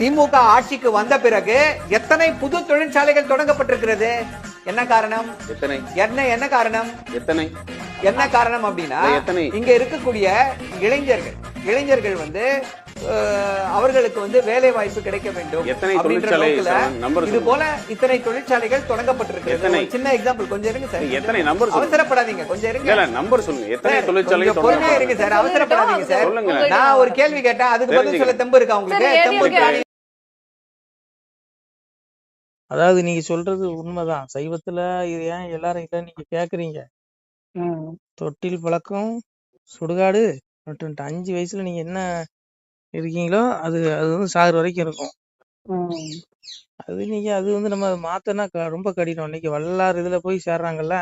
திமுக ஆட்சிக்கு வந்த பிறகு எத்தனை புது தொழிற்சாலைகள் தொடங்கப்பட்டிருக்கிறது? என்ன காரணம்? எத்தனை? என்ன என்ன காரணம்? எத்தனை? என்ன காரணம் அப்படின்னா? இங்க இருக்கக்கூடிய இளைஞர்கள் இளைஞர்கள் வந்து அவர்களுக்கு வந்து வேலை வாய்ப்பு கிடைக்க வேண்டும் எத்தனை அப்படின்ற இது. போல இத்தனை தொழிற்சாலைகள் தொடங்கப்பட்டிருக்கிறது. எத்தனை? சின்ன எக்ஸாம்பிள் கொஞ்சம் இருங்க சார். எத்தனை? சொல்லுங்க. அவசரப்படாதீங்க கொஞ்சம் இருங்க. இல்ல நம்பர் சொல்லுங்க. எத்தனை தொழிற்சாலை கொஞ்சம் பொறுமையா இருங்க சார் அவசரப்படாதீங்க சார். நான் ஒரு கேள்வி கேட்டேன் அதுக்கு பதில் சொல்ல தெம்பு இருக்கா உங்களுக்கு? அதாவது நீங்க சொல்றது உண்மைதான். சைவத்துல இது ஏன் எல்லாரும் இல்ல நீங்க கேக்குறீங்க? தொட்டில் பழக்கம் சுடுகாடு மற்றும் அஞ்சு வயசுல நீங்க என்ன இருக்கீங்களோ அது அது வந்து சாகுற வரைக்கும் இருக்கும். அது நீங்க அது வந்து நம்ம மாத்தனா க- ரொம்ப கடினம். இன்னைக்கு வல்லார் இதுல போய் சேர்றாங்கல்ல?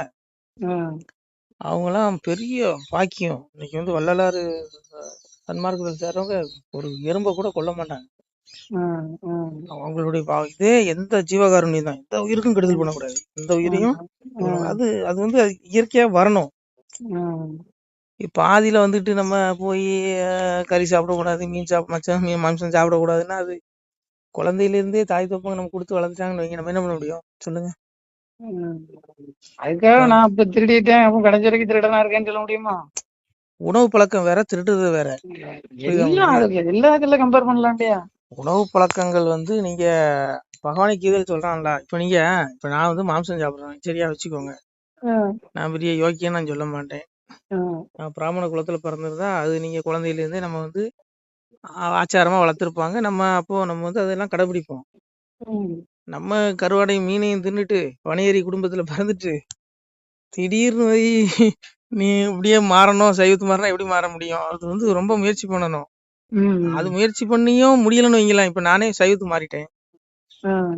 அவங்கலாம் பெரிய பாக்கியம். இன்னைக்கு வந்து வள்ளலாறு சன்மார்க்கத்தில் சேர்றவங்க ஒரு எறும்பை கூட கொல்ல மாட்டாங்க. அவங்களுடைய பா- இதே எந்த ஜீவகாருண்யம் தான் எந்த உயிருக்கும் கெடுதல் பண்ணக்கூடாது. எந்த உயிரையும் அது அது வந்து அது இயற்கையா வரணும். இப்ப பாதியில வந்துட்டு நம்ம போய் கறி சாப்பிடக்கூடாது மீன் சாப்பிட மச்சம் மீன் மாம்சம் சாப்பிடக்கூடாதுன்னா அது குழந்தையில இருந்தே தாய் தப்பங்க நம்ம கொடுத்து வளர்த்துட்டாங்கன்னு வைங்க நம்ம என்ன பண்ண முடியும்? சொல்லுங்க. அதுக்காக நான் இப்ப திருடிட்டேன் அப்ப கடைசி வரைக்கும் திருடனா இருக்கேன்னு சொல்ல முடியுமா? உணவு பழக்கம் வேற திருடுறது வேற. புரியுதா எல்லாம் அதுக்கு எல்லாத்துல கம்பேர் பண்ணலாம் இல்லையா உணவு பழக்கங்கள் வந்து நீங்க பகவானி கீதையில் சொல்றான்ல. இப்ப நீங்க இப்ப நான் வந்து மாம்சம் சாப்பிடுறேன். சரியா வச்சுக்கோங்க. நான் பெரிய யோக்கியம் நான் சொல்ல மாட்டேன். நான் பிராமண குலத்துல பிறந்திருந்தா அது நீங்க குழந்தையில இருந்தே நம்ம வந்து ஆச்சாரமா வளர்த்துருப்பாங்க. நம்ம அப்போ நம்ம வந்து அதெல்லாம் கடைபிடிப்போம். நம்ம கருவாடை மீனையும் தின்னுட்டு வனையேறி குடும்பத்துல பிறந்துட்டு திடீர்னு போய் நீ இப்படியே மாறணும் சைவத்து மாறினா எப்படி மாற முடியும்? அது வந்து ரொம்ப முயற்சி பண்ணணும். அது முயற்சி பண்ணியும் முடியலன்னு வைங்களேன். இப்ப நானே சைவத்து மாறிட்டேன்.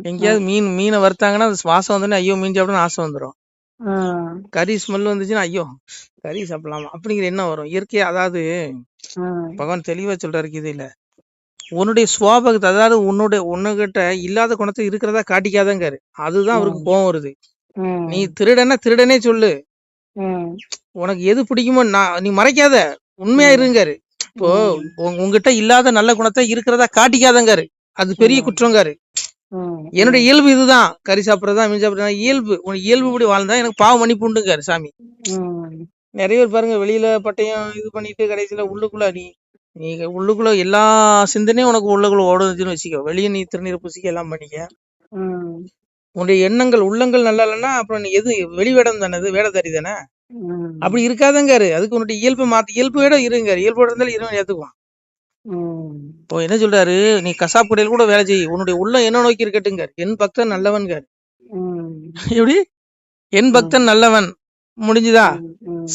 எங்கேயாவது மீன் மீனை வறுத்தாங்கன்னா அது சுவாசம் வந்தோடனே ஐயோ மீன் சாப்பிடணும் ஆசை வந்துடும் கறி ஸ்மெல் வந்துச்சுன்னா ஐயோ கறி சாப்பிடலாமா? அப்படிங்கிற எண்ணம் வரும். இயற்கையா அதாவது பகவான் தெளிவா சொல்றாரு கீதையில. உன்னுடைய சுவாபகத்தை அதாவது உன்னுடைய உன்னுகிட்ட இல்லாத குணத்தை இருக்கிறதா காட்டிக்காதங்காரு அதுதான் அவருக்கு கோவம் வருது. நீ திருடனா திருடனே சொல்லு. உனக்கு எது பிடிக்குமோ நான் நீ மறைக்காத. உண்மையா இருங்காரு. இப்போ உங்க- உங்ககிட்ட இல்லாத நல்ல குணத்தை இருக்கிறதா காட்டிக்காதங்காரு. அது பெரிய குற்றங்காரு. என்னுடைய இயல்பு இதுதான். கறி சாப்பிடறதா மீன் சாப்பிடறதா இயல்பு. உன் இயல்பு இப்படி வாழ்ந்தா எனக்கு பாவம் மன்னிப்பு உண்டுங்காரு சாமி. நிறைய பேர் பாருங்க வெளியில பட்டயம் இது பண்ணிட்டு கடைசியில உள்ளுக்குள்ள நீ நீ உள்ளுக்குள்ள எல்லா சிந்தனையும் உனக்கு உள்ளுக்குள்ள ஓடுச்சுன்னு வச்சுக்கோ. வெளியே நீ திருநீர் பூசிக்க எல்லாம் பண்ணிக்க. உன்னுடைய எண்ணங்கள் உள்ளங்கள் நல்லா இல்லைன்னா அப்புறம் நீ எது வெளி வேடம் தானே இது வேடதாரி தானே? அப்படி இருக்காதங்காரு. அதுக்கு உன்னுடைய இயல்பை மாத்தி இயல்பு வேடம் இருங்காரு இயல்பு இருந்தாலும் இறைவன் ஏத்துக்குவான். இப்போ என்ன சொல்றாரு? நீ கசாப் கடையில் கூட வேலை செய். உன்னுடைய உள்ளம் என்ன நோக்கி இருக்கட்டுங்காரு என் பக்தன் நல்லவன்காரு. எப்படி? என் பக்தன் நல்லவன். முடிஞ்சுதா?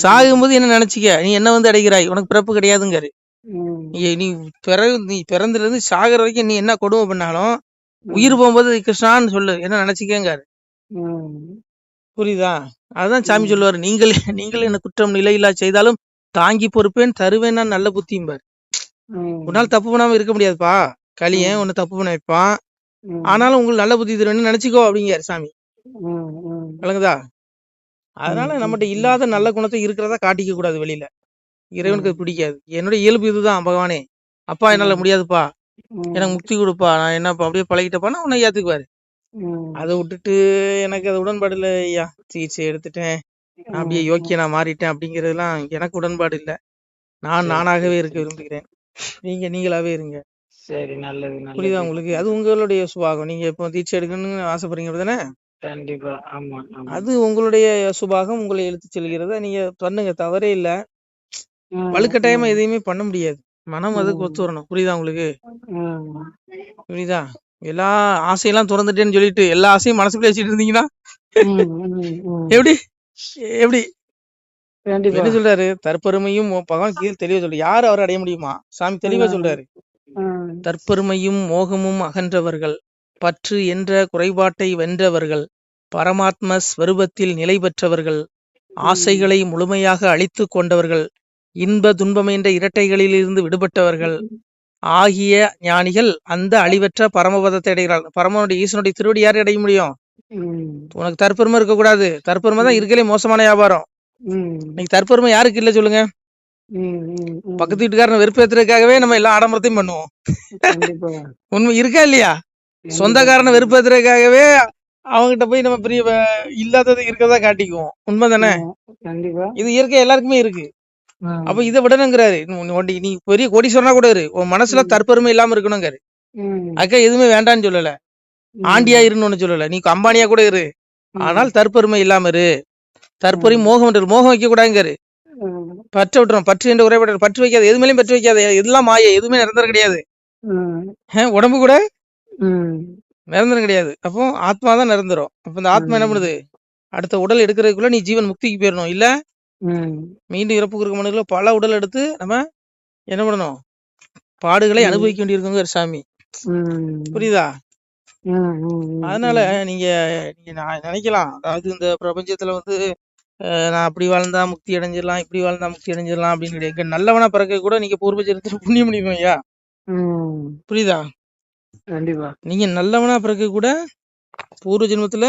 சாகும்போது என்ன நினைச்சுக்க? நீ என்ன வந்து அடைகிறாய்? உனக்கு பிறப்பு கிடையாதுங்காரு. நீ பிற நீ பிறந்ததுல இருந்து சாகுற வரைக்கும் நீ என்ன கொடுமை பண்ணாலும் உயிர் போகும்போது கிருஷ்ணான்னு சொல்லு. என்ன நினைச்சுக்கங்காரு? புரியுதா? அதுதான் சாமி சொல்லுவாரு நீங்கள் நீங்கள் என்ன குற்றம் நிலையில்லா செய்தாலும் தாங்கி பொறுப்பேன் தருவேன் நான் நல்ல புத்தியும்பார் உன்னால தப்பு பண்ணாம இருக்க முடியாதுப்பா. களியன் உன்னை தப்பு பண்ண வைப்பான் ஆனாலும் உங்களுக்கு நல்ல புத்தி தருவேன்னு நினைச்சுக்கோ அப்படிங்காரு சாமி. விளங்குதா? அதனால நம்மகிட்ட இல்லாத நல்ல குணத்தை இருக்கிறதா காட்டிக்க கூடாது வெளியில. இறைவனுக்கு பிடிக்காது. என்னோட இயல்பு இதுதான் பகவானே. அப்பா என்னால முடியாதுப்பா. எனக்கு முக்தி கொடுப்பா. நான் என்னப்பா அப்படியே பழகிட்டப்பான்னா உன்னை ஏத்துக்குவாரு. அதை விட்டுட்டு எனக்கு அது உடன்பாடு இல்லை ஐயா சிகிச்சை எடுத்துட்டேன். நான் அப்படியே யோக்கியனா மாறிட்டேன் அப்படிங்கறதெல்லாம் எனக்கு உடன்பாடு இல்லை. நான் நானாகவே இருக்க விரும்புகிறேன். நீங்க நீங்களாவே இருங்க. சரி நல்லது புரியுதா உங்களுக்கு? அது உங்களுடைய சுபாகம் நீங்க இப்போ தீட்சை எடுக்கணும்னு ஆசைப்படுறீங்க அப்படிதானே? கண்டிப்பா. ஆமா அது உங்களுடைய சுபாகம் உங்களை இழுத்து செல்கிறத? நீங்க பண்ணுங்க தவறே இல்ல. வலுக்கட்டாயமா எதையுமே பண்ண முடியாது. மனம் அதுக்கு ஒத்து வரணும். புரியுதா உங்களுக்கு. புரியுதா? எல்லா ஆசையெல்லாம் திறந்துட்டேன்னு சொல்லிட்டு எல்லா ஆசையும் மனசுக்குள்ள வச்சுட்டு இருந்தீங்கன்னா. எப்படி? எப்படி? என்ன சொல்றாரு? தற்பெருமையும் பகவான் கீழ் தெளிவா சொல்றாரு யாரு அவரை அடைய முடியுமா? சாமி தெளிவா. சொல்றாரு. தற்பெருமையும் மோகமும் அகன்றவர்கள் பற்று என்ற குறைபாட்டை வென்றவர்கள் பரமாத்ம ஸ்வரூபத்தில் நிலை பெற்றவர்கள் ஆசைகளை முழுமையாக அழித்து கொண்டவர்கள் இன்ப துன்பம் என்ற இரட்டைகளிலிருந்து விடுபட்டவர்கள் ஆகிய ஞானிகள் அந்த அழிவற்ற பரமபதத்தை அடைகிறார்கள் பரமனுடைய ஈசனுடைய திருவடி யாரு அடைய முடியும்? உனக்கு தற்பெருமை இருக்கக்கூடாது. தற்பெருமை தான் இருக்கலே மோசமான வியாபாரம். இன்னைக்கு தற்பெருமை யாருக்கு இல்ல சொல்லுங்க. பக்கத்து வீட்டுக்காரனை வெறுப்பேத்துறதுக்காகவே நம்ம எல்லா ஆடம்பரத்தையும் பண்ணுவோம். உண்மை இருக்கா இல்லையா? சொந்தக்காரனை வெறுப்பேத்துறதுக்காகவே அவங்ககிட்ட போய் நம்ம பெரிய இல்லாதது இருக்கிறதா காட்டிக்குவோம். ஆமா, கண்டிப்பா. இது இயற்கை எல்லாருக்குமே இருக்கு. அப்ப இதை விடணுங்கிறாரு. நீ- பெரிய கோடீஸ்வரனா கூட இரு. உன் மனசுல தற்பெருமை இல்லாம இருக்கணுங்காரு ம், அக்கா எதுவுமே வேண்டாம்னு சொல்லல. ஆண்டியா இருன்னு ஒண்ணு சொல்லல. நீ அம்பானியா கூட இரு. ஆனால் தற்பெருமை இல்லாம இரு. தற்பெருமை மோகம் மோகம் வைக்க கூடாதுங்காரு பற்ற விட்டுரும். பற்று என்று உரைப்பட பற்று வைக்காது எதுமேலையும் பற்று வைக்காது. எல்லாம் மாய. எதுவுமே நிரந்தரம் கிடையாது. உடம்பு கூட நிரந்தரம் கிடையாது. அப்போ ஆத்மா தான் நிரந்தரம். அப்ப இந்த ஆத்மா என்ன பண்ணுது? அடுத்த உடல் எடுக்கிறதுக்குள்ள நீ ஜீவன் முக்திக்கு போயிடணும் இல்ல மீண்டும் இறப்பு குறுக்க மனிதர்கள பல உடல் எடுத்து நம்ம என்ன பண்ணணும்? பாடுகளை. அனுபவிக்க வேண்டியிருக்குங்க சாமி. புரியுதா? அதனால நீங்க நீங்க நான் நினைக்கலாம். அதாவது இந்த பிரபஞ்சத்துல வந்து நான் அப்படி வாழ்ந்தா முக்தி அடைஞ்சிடலாம் இப்படி வாழ்ந்தா முக்தி அடைஞ்சிடலாம் அப்படின்னு கிடையாது நல்லவனா பிறக்க கூட நீங்க பூர்வ சரித்திர புண்ணியம் பண்ணிக்கணும் ஐயா? புரியுதா? கண்டிப்பா. நீங்க நல்லவனா பிறக்க கூட பூர்வ ஜென்மத்துல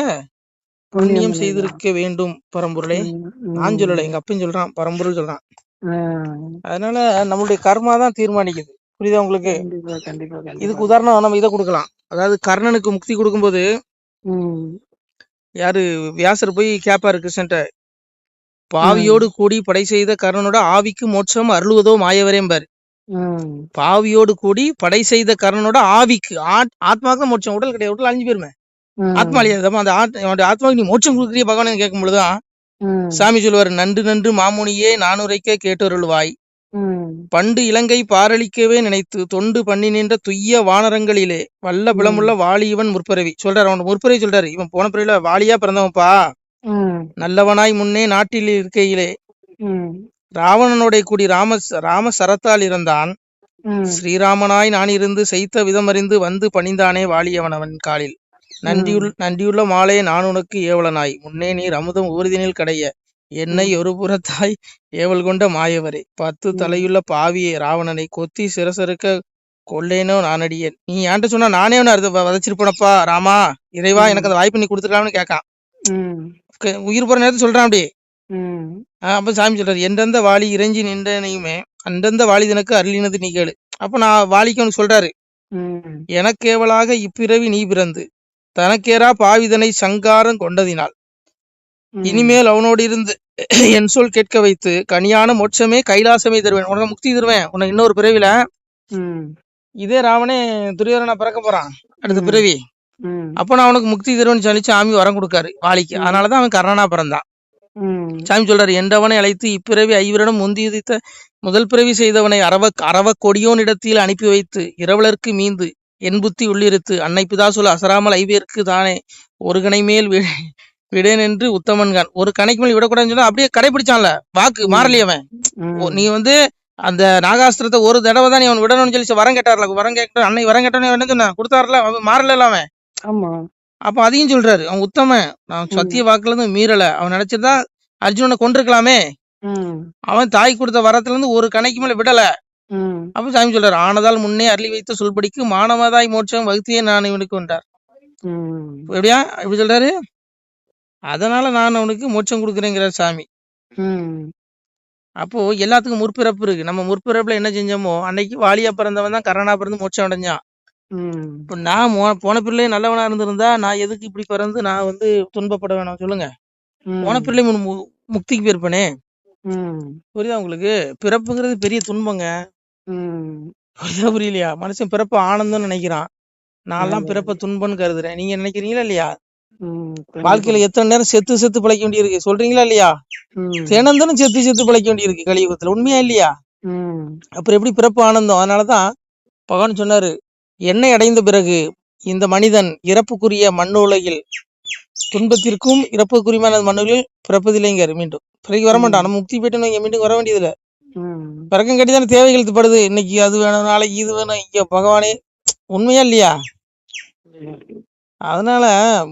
புண்ணியம். செய்திருக்க வேண்டும் பரம்பொருளே. நான் சொல்லல எங்க அப்பயும் சொல்றான் பரம்பொருள் சொல்றான். அதனால நம்மளுடைய கர்மா தான் தீர்மானிக்குது. புரியுதா உங்களுக்கு? இதுக்கு உதாரணம் நம்ம இதை கொடுக்கலாம். அதாவது கர்ணனுக்கு முக்தி கொடுக்கும்போது யாரு? வியாசர் போய் கேப்பாரு கிருஷ்ணன்ட்ட. பாவியோடு கூடி படை செய்த கர்ணனோட ஆவிக்கு மோட்சம் அருளுவதோ மாயவரேம்பாரு. பாவியோடு கூடி படை செய்த கர்ணனோட ஆவிக்கு ஆத்- ஆத்மாவுக்கு தான் மோட்சம். உடல் கிடையாது உடல் அழிஞ்சு போயிருமே. ம், ஆத்மா அழியாது அப்ப அந்த அவனுடைய ஆத்மாவுக்கு நீ மோட்சம் கொடுக்குறிய பகவான் கேட்கும் பொழுதுதான் சாமி சொல்லுவாரு நன்று நன்று மாமுனியே நானுரைக்க கேட்டருள்வாய். பண்டு இலங்கை பாரளிக்கவே நினைத்து தொண்டு பண்ணி நின்ற துய்ய வானரங்களிலே வல்ல பிளமுள்ள வாலியவன் முற்பிறவி சொல்றாரு அவன் முற்பிறவி சொல்றாரு. இவன் போன பிறவில வாலியா பிறந்தவன்ப்பா நல்லவனாய் முன்னே நாட்டில் இருக்கையிலே. ம், ராவணனோட கூடி ராம ராம சரத்தால் இருந்தான் ஸ்ரீராமனாய் நான் இருந்து செய்த விதமறிந்து வந்து பணிந்தானே வாலியவனவன் காலில். நன்றியுள் நன்றியுள்ள மாலே நான் உனக்கு ஏவலனாய். முன்னே நீர் அமுதம் ஊர்தினில் கடைய. என்னை ஒரு புறத்தாய் ஏவல் கொண்ட மாயவரே. பத்து தலையுள்ள பாவியே ராவணனை கொத்தி சிரசறுக்க கொல்லேனோ நானடியேன் நீ ஏன்ட்ட சொன்னா நானே அவனை அறுத்து வதைச்சிருப்பேனப்பா ராமா. இறைவா எனக்கு அந்த வாய்ப்பு நீ கொடுத்துருக்கலாம்னு கேட்கான் உயிர் போற நேரத்தில் சொல்றான் அப்படி அப்ப சாமி சொல்றாரு எந்தெந்த வாளி இறைஞ்சி நின்றனையுமே அந்தந்த வாலிதனுக்கு அருளினது நீ கேளு. அப்ப நான் வாலிக்கு அவனுக்கு சொல்றாரு எனக்கேவலாக இப்பிறவி நீ பிறந்து தனக்கேரா பாவிதனை சங்காரம் கொண்டதினால். இனிமேல் அவனோடு இருந்து என் சொல் கேட்க வைத்து கனியான மோட்சமே கைலாசமே தருவேன். உனக்கு முக்தி தருவேன். உனக்கு இன்னொரு பிறவில இதே ராவணே துரியோதனா பிறக்க போறான். அடுத்த. பிறவி. அப்ப நான் அவனுக்கு முக்தி தருவேன்னு சொல்லி சாமி வரம் கொடுக்காரு வாலிக்கு அதனாலதான் அவன் கர்ணனா பிறந்தான். சாமி சொல்றாரு என்றவனை அழைத்து இப்பிறவி ஐவரிடம் முந்தியுதித்த முதல் பிறவி செய்தவனை அரவ அரவ கொடியோனிடத்தில் அனுப்பி வைத்து இரவலர்க்கு மீந்து என் புத்தி உள்ளிருத்து. அன்னை பிதா சொல் அசராமல் ஐவேற்கு தானே ஒரு கணை மேல் விடேன் என்று உத்தமன்கான் ஒரு கணைக்கு மேல் விடக்கூடாதுன்னு சொன்னா அப்படியே கடைபிடிச்சான்ல வாக்கு மாறலி அவன். ம், ஓ, நீ வந்து அந்த நாகாஸ்திரத்தை ஒரு தடவை தான் நீ அவன் விடணும்னு சொல்லி வரம் கேட்டார்ல. வரம் கேட்ட அன்னை வரம் கேட்டவனே என்ன சொன்னான் கொடுத்தாருல அவன் மாறல அவன். ஆமா. அப்ப அதையும் சொல்றாரு. அவன் உத்தமன். நான் சத்திய வாக்குல இருந்து மீறல. அவன் நினைச்சிருந்தா அர்ஜுனனை கொண்டிருக்கலாமே அவன் தாய் கொடுத்த வரத்துல இருந்து ஒரு கணைக்கு மேல விடல. அப்ப சாமி சொல்றாரு ஆனதால் முன்னே அருளி வைத்த சொல்படிக்கு மானவதாய் மோட்சம் வகுத்தியே நான் இவனுக்கு ம், எப்படியா? எப்படி சொல்றாரு? அதனால நான் அவனுக்கு மோட்சம் கொடுக்குறேங்கிறார் சாமி. அப்போ எல்லாத்துக்கும் முற்பிறப்பு இருக்கு. நம்ம முற்பிறப்புல என்ன செஞ்சோமோ அன்னைக்கு வாலியா பிறந்தவன் தான் கரணா பிறந்து மோட்சம் அடைஞ்சான். இப்போ நான் போன பிள்ளை நல்லவனா இருந்திருந்தா நான் எதுக்கு இப்படி பிறந்து நான் வந்து துன்பப்பட வேணாம் சொல்லுங்க. போன பிள்ளை முக்திக்கு போயிருப்பனே. புரியுதா உங்களுக்கு? பிறப்புங்கிறது பெரிய துன்பங்க. ம், புரியுதா புரியலையா? மனுஷன் பிறப்பு ஆனந்தம்னு நினைக்கிறான். நான்லாம் பிறப்ப துன்பம்னு கருதுறேன். நீங்க நினைக்கிறீங்களா இல்லையா? ம், வாழ்க்கையில எத்தனை நேரம் செத்து செத்து பிழைக்க வேண்டியிருக்கு? சொல்றீங்களா இல்லையா? ம், செத்து செத்து பிழைக்க வேண்டியிருக்கு கலியுகத்துல. உண்மையா இல்லையா? ம், அப்புறம் எப்படி பிறப்பு ஆனந்தம்? அதனாலதான் பகவான் சொன்னாரு என்னை அடைந்த பிறகு இந்த மனிதன் இறப்புக்குரிய மண்ணு உலகில் துன்பத்திற்கும் இறப்புக்குரியமான மண்ணுகளில் பிறப்பதில்லைங்காரு மீண்டும். பிறகு வரமாட்டான். நம்ம முக்தி போயிட்டு இங்க மீண்டும் வர வேண்டியதில்ல. ம், பிறக்கம் கட்டி தானே தேவைகள் படுது. இன்னைக்கு அது வேணும் நாளைக்கு இது வேணும். இங்க பகவானே உண்மையா இல்லையா? அதனால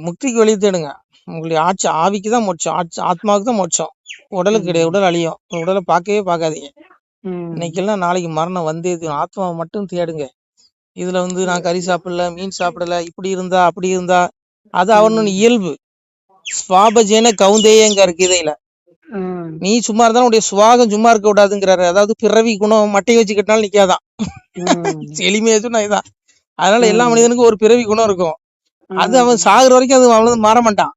முக்திக்கு வழி தேடுங்க. உங்களுடைய ஆட்சி ஆவிக்கு தான் மோட்சம். ஆட்சி ஆத்மாவுக்கு தான் மோட்சம். உடலுக்கு கிடையாது. உடல் அழியும். உடலை பார்க்கவே பார்க்காதீங்க. இன்னைக்கெல்லாம் நாளைக்கு மரணம் வந்தே. ஆத்மாவை மட்டும் தேடுங்க. இதுல வந்து நான் கறி சாப்பிடல மீன் சாப்பிடல இப்படி இருந்தா அப்படி இருந்தா அது அவனோட இயல்பு. ஸ்வாபஜேன கவுந்தேயங்க இருக்கு இதையில நீ சும்மா இருந்தாலும் உன்னுடைய சுவாகம் சும்மா இருக்க கூடாதுங்கிறாரு. அதாவது பிறவி குணம் மட்டை வச்சு கட்டினாலும் நிக்காதான். எளிமையா சொன்னா இதான். அதனால எல்லா மனிதனுக்கும் ஒரு பிறவி குணம் இருக்கும். அது. அவன் சாகுற வரைக்கும் அது அவன் மாற மாட்டான்.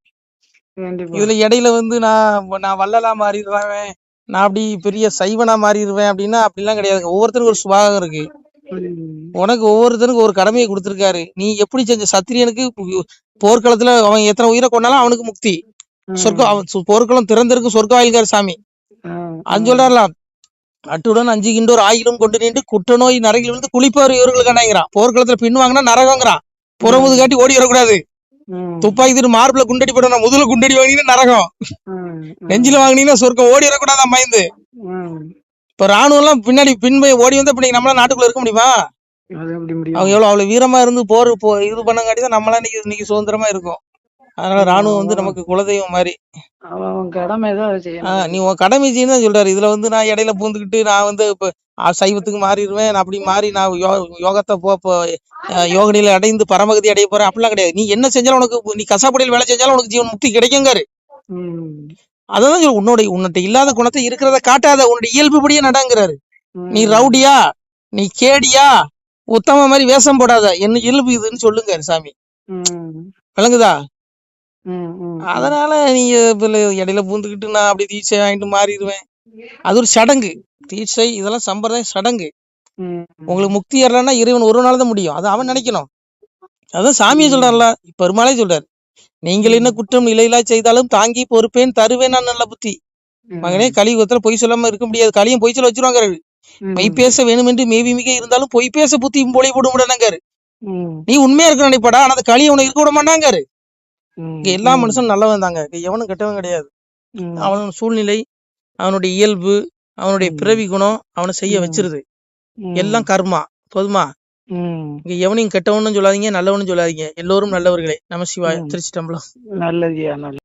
இதுல இடையில வந்து நான் நான் வள்ளலா மாறிடுவேன் நான் அப்படி பெரிய சைவனா மாறிடுவேன் அப்படின்னா அப்படிலாம் கிடையாதுங்க ஒவ்வொருத்தருக்கும் ஒரு சுபாகம் இருக்கு. உனக்கு ஒவ்வொருத்தருக்கும் ஒரு கடமையை கொடுத்திருக்காரு. நீ எப்படி செஞ்ச சத்திரியனுக்கு போர்க்களத்துல அவன் எத்தனை உயிரை கொண்டாலும் அவனுக்கு முக்தி. ம், சொர்க்கம் அவன் சு- போர்க்களம் திறந்திருக்கு சொர்க்க வாயில்கார் சாமி அது சொல்றாருலாம். அட்டுடன் அஞ்சு கிண்டோர் ஆயிலும் கொண்டு நின்று குற்றநோய் நரகில் விழுந்து குளிப்பவர் இவர்களுக்கு அடைங்கிறான் போர்க்களத்துல பின் வாங்கினா நரகங்கிறான். புறமுது காட்டி ஓடி வரக்கூடாது. துப்பாக்கி திரு மார்பிள குண்டடி போடணும் முதுல குண்டடி வாங்கினீங்கன்னா நரகம். நெஞ்சில வாங்கினீங்கன்னா சொர்க்கம் ஓடி வரக்கூடாதான் பயந்து. இப்ப ராணுவம் எல்லாம் பின்னாடி பின் போய் ஓடி வந்தா இப்ப நம்மளா நாட்டுக்குள்ள இருக்க முடியுமா? அவங்க எவ்வளவு அவ்வளவு வீரமா இருந்து போர் போ இது பண்ணங்காட்டி தான் நம்மளாம் இன்னைக்கு இன்னைக்கு சுதந்திரமா இருக்கும். அதனால ராணுவம் வந்து நமக்கு குலதெய்வம் மாதிரி. நீ உன் கடமை செய்யணும். தான் சொல்றாரு. இதுல வந்து நான் இடையில பூந்துக்கிட்டு நான் வந்து இப்ப சைவத்துக்கு மாறிடுவேன். நான் அப்படி மாறி நான் யோகத்தை போ யோகநிலை அடைந்து பரமகதி அடைய போறேன். அப்படிலாம் கிடையாது. நீ என்ன செஞ்சாலும் உனக்கு நீ கசாப்படியில் வேலை செஞ்சாலும் உனக்கு ஜீவன் முக்தி கிடைக்குங்காரு அதான் சொல்லு உன்னோட உன்கிட்ட இல்லாத குணத்தை இருக்கிறத காட்டாத உன்னுடைய இயல்புபடியே நடங்கிறாரு. நீ ரவுடியா? நீ கேடியா? உத்தம மாதிரி வேஷம் போடாத. என்ன இயல்பு இதுன்னு சொல்லுங்க சாமி. விளங்குதா? அதனால நீங்க இடையில பூந்துக்கிட்டு நான் அப்படி தீட்சை வாங்கிட்டு மாறிடுவேன். அது ஒரு சடங்கு. தீட்சை இதெல்லாம் சம்பிரதாயம் சடங்கு. உங்களுக்கு முக்தி ஏறலன்னா இறைவன் ஒரு நாள் தான் முடியும். அது அவன் நினைக்கணும். அதான் சாமியை சொல்றாருல பெருமாளே சொல்றாரு. நீங்கள் என்ன குற்றம் நிலையிலா செய்தாலும் தாங்கி பொறுப்பேன் தருவேன் நான் நல்ல புத்தி. மகனே கலியுகத்துல பொய் சொல்லாம இருக்க முடியாது. கலியும் பொய் சொல்ல வச்சிருவாங்க மெய் பேச வேணும் என்று மேவி மிக இருந்தாலும் பொய் பேச புத்தி பொழி போட முடியாதுங்காரு ம், நீ உண்மையா இருக்க நினைப்பாடா. ஆனா அந்த களியை உனக்கு இருக்க விட மாட்டாங்காரு இங்க எல்லா மனுஷனும் நல்லவன் தாங்க. எவனும் கெட்டவன் கிடையாது. அவனோட சூழ்நிலை அவனுடைய இயல்பு அவனுடைய. பிறவி குணம் அவனை செய்ய. வச்சிருது. எல்லாம் கர்மா. போதுமா. இங்க எவனையும் கெட்டவனும் சொல்லாதீங்க நல்லவனும் சொல்லாதீங்க. எல்லோரும் நல்லவர்களே. நம சிவாய. திருச்சி நல்லதுயா நல்லது.